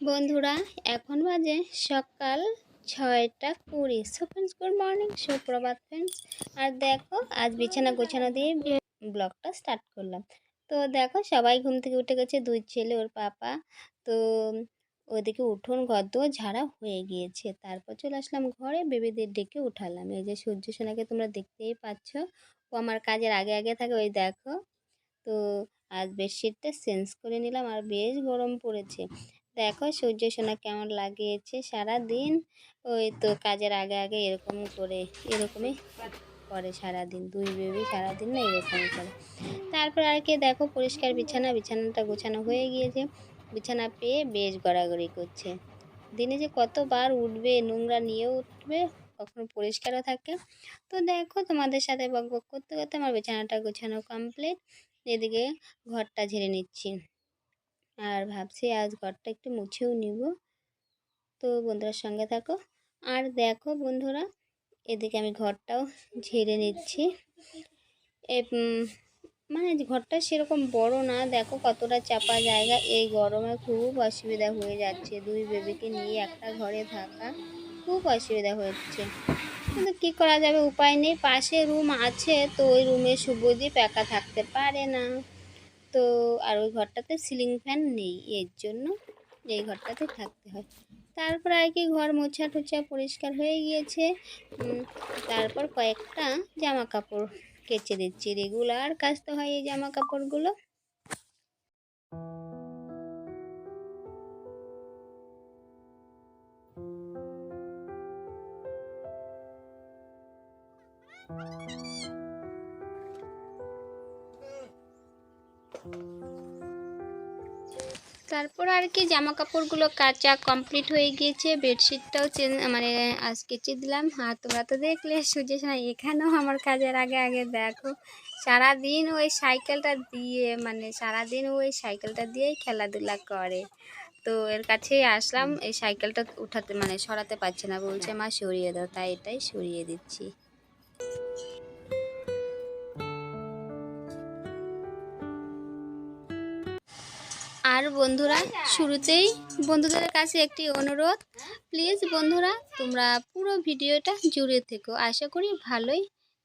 বন্ধুরা, এখন বাজে সকাল ছয়টা কুড়ি। সো ফ্রেন্ডস গুড মর্নিং সুপ্রভাত ফ্রেন্ডস আর দেখো, আজ বিছানা গোছানো দিয়ে ব্লগটা স্টার্ট করলাম। তো দেখো, সবাই ঘুম থেকে উঠে গেছে, দুই ছেলে, ওর পাপা। তো ওদিকে উঠোন গদ্দ ঝাড়া হয়ে গিয়েছে। তারপর চলে আসলাম ঘরে, বেবিদের ডেকে উঠালাম। এই যে সূর্য সোনাকে তোমরা দেখতেই পাচ্ছ, ও আমার কাজের আগে আগে থাকে, ওই দেখো। তো আজ বেডশিটটা চেঞ্জ করে নিলাম, আর বেশ গরম পড়েছে। দেখো সূর্য সোনা কেমন লাগিয়েছে সারা দিন ওই তো কাজের আগে আগে এরকম করে, এরকমই করে সারাদিন। দুই বেবি সারাদিন না এরকম করে। তারপর আর কি দেখো পরিষ্কার বিছানা, বিছানাটা গোছানো হয়ে গিয়েছে। বিছানা পেয়ে বেশ গড়াগড়ি করছে। দিনে যে কতবার উঠবে, নোংরা নিয়েও উঠবে, কখনো পরিষ্কারও থাকে। তো দেখো তোমাদের সাথে বক বক করতে করতে আমার বিছানাটা গোছানো কমপ্লিট এদিকে ঘরটা ঝেড়ে নিচ্ছি। আর ভাবছি আজ ঘরটা একটু মুছেও নিব। তো বন্ধুরা সঙ্গে থাকো। আর দেখো বন্ধুরা, এদিকে আমি ঘরটাও ঝেড়ে নিচ্ছি। মানে ঘরটা সেরকম বড় না, দেখো কতটা চাপা জায়গা। এই গরমে খুব অসুবিধা হয়ে যাচ্ছে। দুই বেবিকে নিয়ে একটা ঘরে থাকা খুব অসুবিধা হচ্ছে। কিন্তু কী করা যাবে? উপায় নেই। পাশে রুম আছে, তো ওই রুমে শুভদীপ একা থাকতে পারে না। তো আর ওই ঘরটাতে সিলিং ফ্যান নেই, এর জন্য এই ঘরটাতে থাকতে হয়। তারপর আর কি ঘর মোছা টোছা পরিষ্কার হয়ে গিয়েছে। তারপর কয়েকটা জামা কাপড় কেচে দিচ্ছি। রেগুলার কাচতে হয় এই জামা কাপড়গুলো তারপর আর কি জামা কাপড়গুলো কাচা কমপ্লিট হয়ে গিয়েছে, বেডশিটটাও চেঞ্জ মানে আজ কেচে দিলাম। আর তোমরা তো দেখলে, সুজে না এখানেও আমার কাজের আগে আগে দেখো, সারাদিন ওই সাইকেলটা দিয়ে মানে সারাদিন ওই সাইকেলটা দিয়েই খেলাধুলা করে। তো এর কাছেই আসলাম, এই সাইকেলটা উঠাতে মানে সরাতে পারছে না, বলছে, মা, সরিয়ে দাও। তাই এটাই সরিয়ে দিচ্ছি। আর বন্ধুরা, শুরুতেই বন্ধুদের কাছে একটি অনুরোধ। প্লিজ বন্ধুরা, তোমরা পুরো ভিডিওটা জুড়ে থেকো। আশা করি ভালোই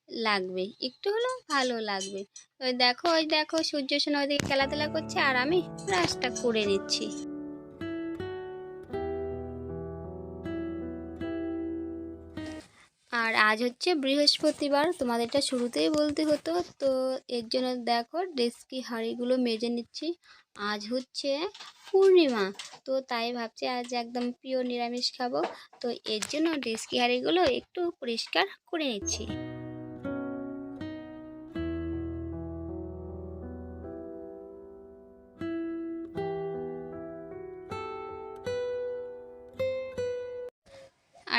লাগবে। একটু হলেও ভালো লাগবে। ওই দেখো ওই দেখো, সূর্য সোনা ওইদিকে খেলাধুলা করছে আর আমি ব্রাশটা করে নিচ্ছি। আর আজ হচ্ছে বৃহস্পতিবার, তোমাদেরটা শুরুতেই বলতে হতো। তো এর জন্য দেখো, ডেস্কি হাঁড়িগুলো মেজে নিচ্ছি। আজ হচ্ছে পূর্ণিমা, তো তাই ভাবছি আজ একদম প্রিয় নিরামিষ খাব। তো এর জন্য ডেস্কি হাঁড়িগুলো একটু পরিষ্কার করে নিচ্ছি।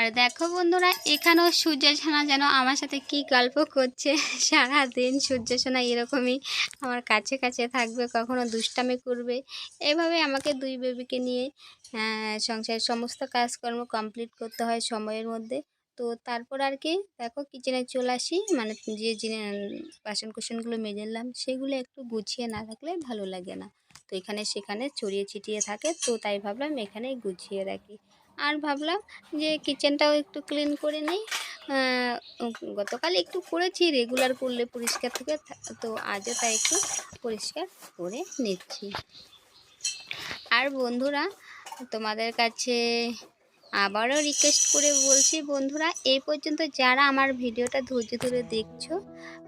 আর দেখো বন্ধুরা, এখানেও সূর্যসেনা যেন আমার সাথে কি গল্প করছে। সারা দিন সূর্যসেনা এরকমই আমার কাছে কাছে থাকবে, কখনো দুষ্টামি করবে। এভাবে আমাকে দুই বেবিকে নিয়ে সংসারের সমস্ত কাজকর্ম কমপ্লিট করতে হয় সময়ের মধ্যে। তো তারপর আর কি, দেখো কিচেনে চলে আসি মানে যে জিনিস বাসন কুসনগুলো মেজে নিলাম, সেগুলো একটু গুছিয়ে না থাকলে ভালো লাগে না। তো এখানে সেখানে ছড়িয়ে ছিটিয়ে থাকে, তো তাই ভাবলাম এখানেই গুছিয়ে রাখি। আর ভাবলাম যে কিচেনটাও একটু ক্লিন করে নিই। গতকাল একটু করেছি রেগুলার করলে পরিষ্কার থেকে তো আজও তাই একটু পরিষ্কার করে নিচ্ছি। আর বন্ধুরা, তোমাদের কাছে আবারও রিকোয়েস্ট করে বলছি বন্ধুরা, এই পর্যন্ত যারা আমার ভিডিওটা ধৈর্য ধরে দেখছ,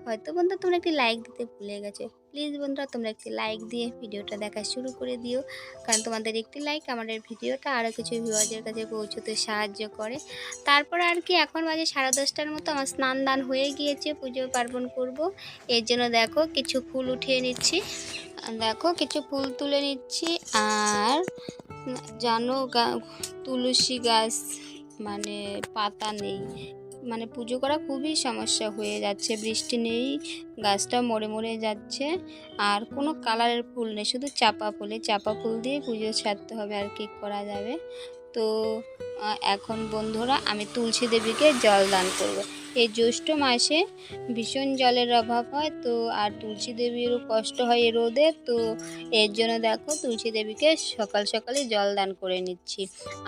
হয়তো বন্ধু তোমরা একটি লাইক দিতে ভুলে গেছো। প্লিজ বন্ধুরা, তোমরা একটি লাইক দিয়ে ভিডিওটা দেখা শুরু করে দিও। কারণ তোমাদের একটি লাইক আমাদের ভিডিওটা আরও কিছু ভিউয়ারদের কাছে পৌঁছতে সাহায্য করে। তারপর আর কি, এখন বাজে সাড়ে দশটার মতো, আমার স্নান দান হয়ে গিয়েছে, পুজো পার্বণ করব। এর জন্য দেখো কিছু ফুল উঠিয়ে নিচ্ছি। দেখো কিছু ফুল তুলে নিচ্ছি, আর জানো তুলসী গাছ মানে পাতা নেই। মানে পুজো করা খুবই সমস্যা হয়ে যাচ্ছে, বৃষ্টি নেই, গাছটা মরে মরে যাচ্ছে, আর কোনো কালারের ফুল নেই, শুধু চাপা ফুলে, চাপা ফুল দিয়ে পুজো ছাড়তে হবে আর কি করা যাবে। তো এখন বন্ধুরা, আমি তুলসী দেবীকে জল দান করব। এই জ্যৈষ্ঠ মাসে ভীষণ জলের অভাব হয়, তো আর তুলসী দেবীরও কষ্ট হয় এই রোদে, তো এর জন্য দেখো তুলসী দেবীকে সকাল সকালে জল দান করে নিচ্ছি।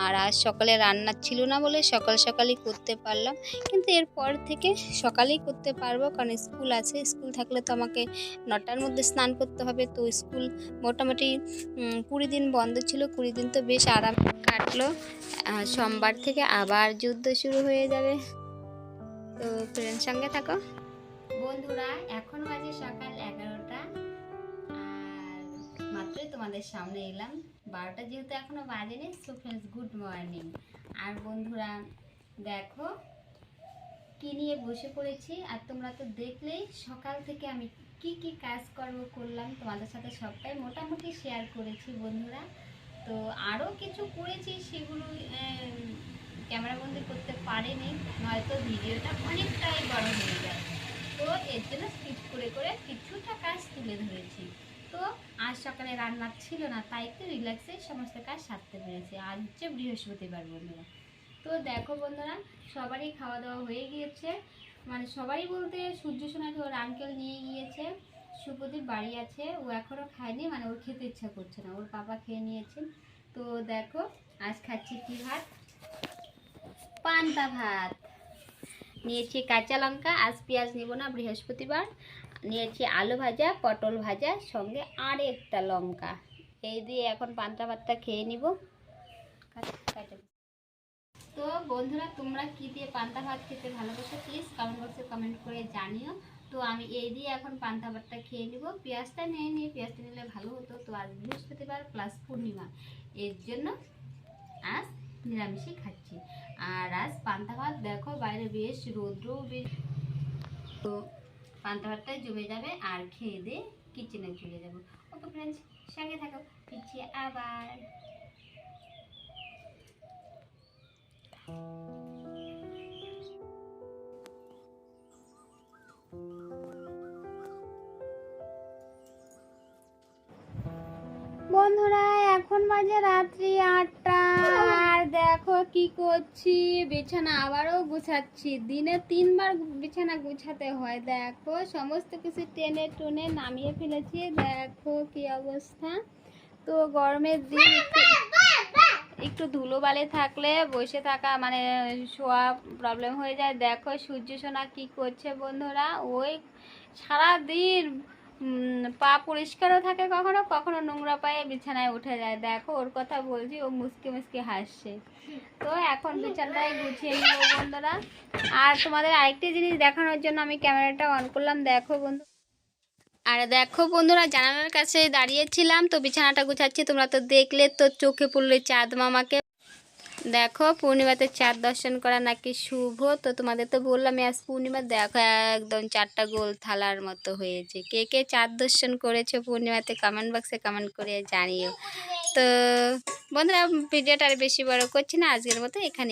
আর আজ সকালে রান্না ছিল না বলে সকাল সকালই করতে পারলাম, কিন্তু এরপর থেকে সকালেই করতে পারব, কারণ স্কুল আছে, স্কুল থাকলে তো আমাকে নটার মধ্যে স্নান করতে হবে, তো স্কুল মোটামুটি কুড়ি দিন বন্ধ ছিল, কুড়ি দিন তো বেশ আরাম কাটলো। সোমবার থেকে আবার যুদ্ধ শুরু হয়ে যাবে। তো ফ্রেন্ড সঙ্গে থাকো। বন্ধুরা, এখন বাজে সকাল এগারোটা। আর মাত্রই তোমাদের সামনে এলাম। বারোটা যেহেতু এখনও বাজেনি সো ফ্রেন্ডস গুড মর্নিং আর বন্ধুরা, দেখো, কি নিয়ে বসে পড়েছি, আর তোমরা তো দেখলেই সকাল থেকে আমি কি কি কাজকর্ম করলাম, তোমাদের সাথে সবটাই মোটামুটি শেয়ার করেছি বন্ধুরা। তো আরও কিছু করেছি, সেগুলো ক্যামেরাবন্দি করতে পারেনি, নয়তো ভিডিওটা অনেকটাই বড় হয়ে যায় তো এর জন্য স্কিপ করে করে কিছুটা কাজ তুলে ধরেছি। তো আজ সকালে রান্না ছিল না, তাই একটু রিল্যাক্সে সমস্ত কাজ সারতে পেরেছি। আজ হচ্ছে বৃহস্পতিবার বন্ধুরা। তো দেখো বন্ধুরা, সবারই খাওয়া দাওয়া হয়ে গিয়েছে। মানে সবাই বলতে সূর্য সোনাকে ওর আঙ্কেল নিয়ে গিয়েছে। সুপদীপ বাড়ি আছে, ও এখনও খায়নি মানে ওর খেতে ইচ্ছা করছে না। ওর পাপা খেয়ে নিয়েছেন তো দেখো, আজ খাচ্ছি কি ভাত? পান্তা ভাত। নিয়েছি কাঁচা লঙ্কা, আজ পেঁয়াজ নিব না, বৃহস্পতিবার। নিয়েছি আলু ভাজা, পটল ভাজা, সঙ্গে আর একটা লঙ্কা। এই দিয়ে এখন পান্তা ভাতটা খেয়ে নিব। তো বন্ধুরা, তোমরা কি দিয়ে পান্তা ভাত খেতে ভালোবাসো প্লিজ কমেন্ট বক্সে কমেন্ট করে জানিও। তো আমি এই দিয়ে এখন পান্তা ভাতটা খেয়ে নিব। পেঁয়াজটা নিয়ে নিই পেঁয়াজটা নিলে ভালো হতো। তো আজ বৃহস্পতিবার প্লাস পূর্ণিমা। এর জন্য আজ নিরামিষই খাচ্ছি। আর আজ পান্তা ভাত, দেখো বাইরে বেশ রৌদ্রও বেশ তো পান্তা ভাতটা জমে যাবে আর খেয়ে দিয়ে কিচেনে চলে যাব। ওকে ফ্রেন্ডস সঙ্গে থাকো পিছিয়ে আবার। বন্ধুরা, এখন বাজে রাত্রি আর দেখো কি করছি বিছানা আবারও গুছাচ্ছি। দিনে তিনবার বিছানা গুছাতে হয় দেখো। সমস্ত কিছু টেনে টুনে নামিয়ে ফেলেছি দেখো কি অবস্থা। তো গরমের দিন একটু ধুলোবালি থাকলে বসে থাকা মানে শোয়া প্রবলেম হয়ে যায়। দেখো সূর্য সোনা কি করছে বন্ধুরা? ওই সারাদিন পা পরিষ্কারও থাকে কখনো কখনো নোংরা পায়ে বিছানায় উঠে যায়। দেখো, ওর কথা বলছি, ও মুসকে মুসকে হাসছে। তো এখন বিছানাটাই গুছিয়ে নিব বন্ধুরা। আর তোমাদের আরেকটি জিনিস দেখানোর জন্য আমি ক্যামেরাটা অন করলাম। দেখো বন্ধু আর দেখো বন্ধুরা, জানালার কাছে দাঁড়িয়েছিলাম। তো বিছানাটা গুছাচ্ছি, তোমরা তো দেখলে তো চোখে পড়লে চাঁদ মামাকে। দেখো, পূর্ণিমাতে চাঁদ দর্শন করা নাকি শুভ? তো তোমাদের তো বললাম আজ পূর্ণিমা, দেখো, একদম চারটা গোল থালার মতো হয়েছে। কে কে চাঁদ দর্শন করেছে পূর্ণিমাতে কমেন্ট বক্সে কমেন্ট করে জানিও। তো বন্ধুরা, ভিডিওটা আর বেশি বড় করছি না, আজকের মতো এখানে